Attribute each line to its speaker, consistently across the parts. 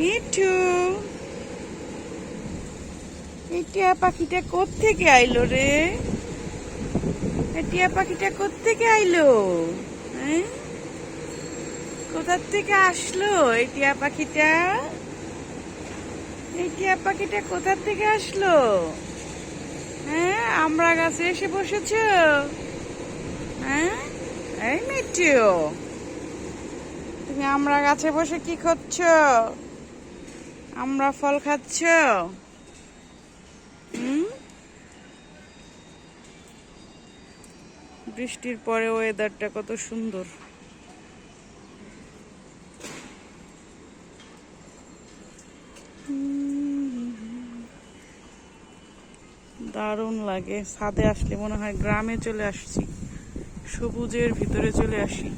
Speaker 1: মিঠু এই টিয়া পাখিটা কোত্থেকে আইলো রে? এই টিয়া পাখিটা কোত্থেকে আইলো? হ্যাঁ? কোথার থেকে আসলো এই টিয়া পাখিটা? এই টিয়া পাখিটা কোথার থেকে আসলো? হ্যাঁ আমরা গাছে এসে বসেছ। হ্যাঁ? এই মিঠু। তুমি আমরা গাছে বসে কি করছ আমরা ফল খাচ্ছ? বৃষ্টির পরে ওয়েদারটা কত সুন্দর। দারুণ লাগে। ছাদে আসলে মনে হয় গ্রামে চলে আসছি। সবুজের ভিতরে চলে আসি।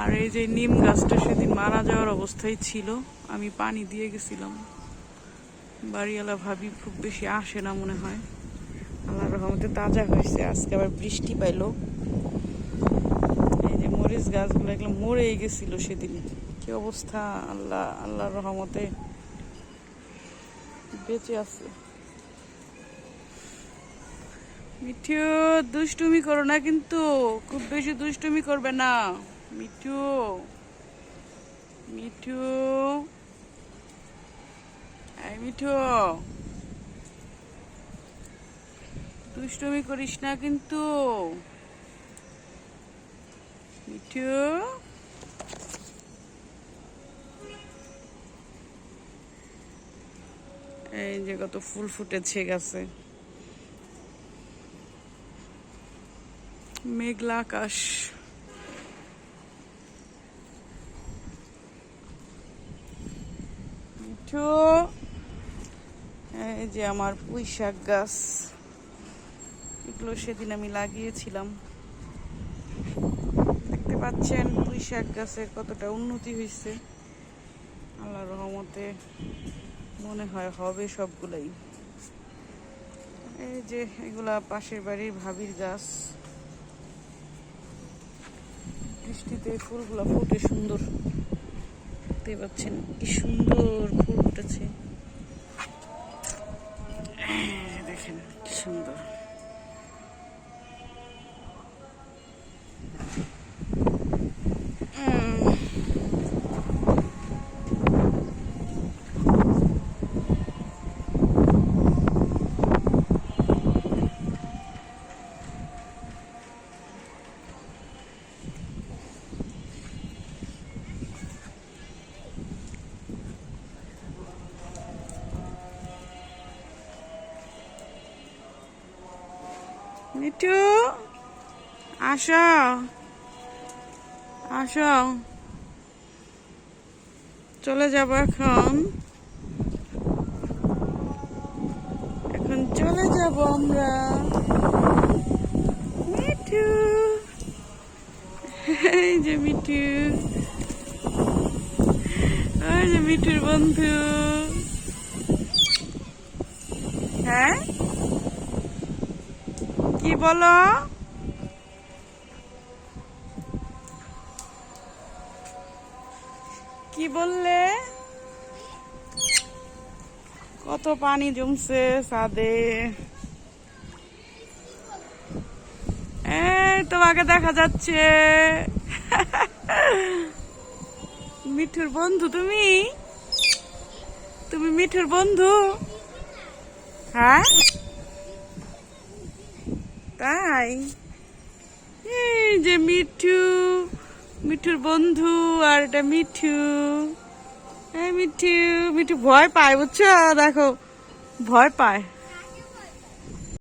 Speaker 1: আর এই যে নিম গাছটা সেদিন মারা যাওয়ার অবস্থায় ছিল, আমি পানি দিয়ে গেছিলাম। বাড়িওয়ালা ভাবি খুব বেশি আসে না মনে হয়। আল্লাহর রহমতে তাজা হয়েছে, আজকে আবার বৃষ্টি পাইলো। এই যে মরিচ গাছগুলো এগুলো মরেই গেছিল সেদিন। কি অবস্থা? আল্লাহ, আল্লাহর রহমতে বেঁচে আছে। মিঠু, দুষ্টুমি করো না কিন্তু, খুব বেশি দুষ্টুমি করবে না। মিঠু মিঠু এই মিঠু দুষ্টুমি করিস না কিন্তু। মিঠু এই যে কত ফুল ফুটেছে গাছে। মেঘলা আকাশ। মিঠু এই যে আমার পুঁই শাক গাছ, এগুলো সেদিন আমি লাগিয়েছিলাম। দেখতে পাচ্ছেন পুঁই শাক গাছের কতটা উন্নতি হয়েছে। আল্লাহ রহমতে মনে হয় হবে সবগুলাই। এই যে এগুলা পাশের বাড়ির ভাবির গাছ। বৃষ্টিতে ফুলগুলো ফুটে সুন্দর। দেখতে পাচ্ছেন কি সুন্দর ফুল ফুটেছে। দেখেন কি সুন্দর। মিঠু, আসো। আসো। চলে যাব এখন। এখন চলে যাব আমরা। মিঠু। এই যে মিঠু। ওই যে মিঠুর বন্ধু হ্যাঁ কি বলো? কি বললে? কত পানি জমছে সাদে এই তোমাকে দেখা যাচ্ছে। মিঠুর বন্ধু তুমি? তুমি মিঠুর বন্ধু? হ্যাঁ? তাই? এই যে মিঠু, মিঠুর বন্ধু আর এটা মিঠু। হ্যাঁ মিঠু মিঠু ভয় পায়, বুঝছ? দেখো, ভয় পায়।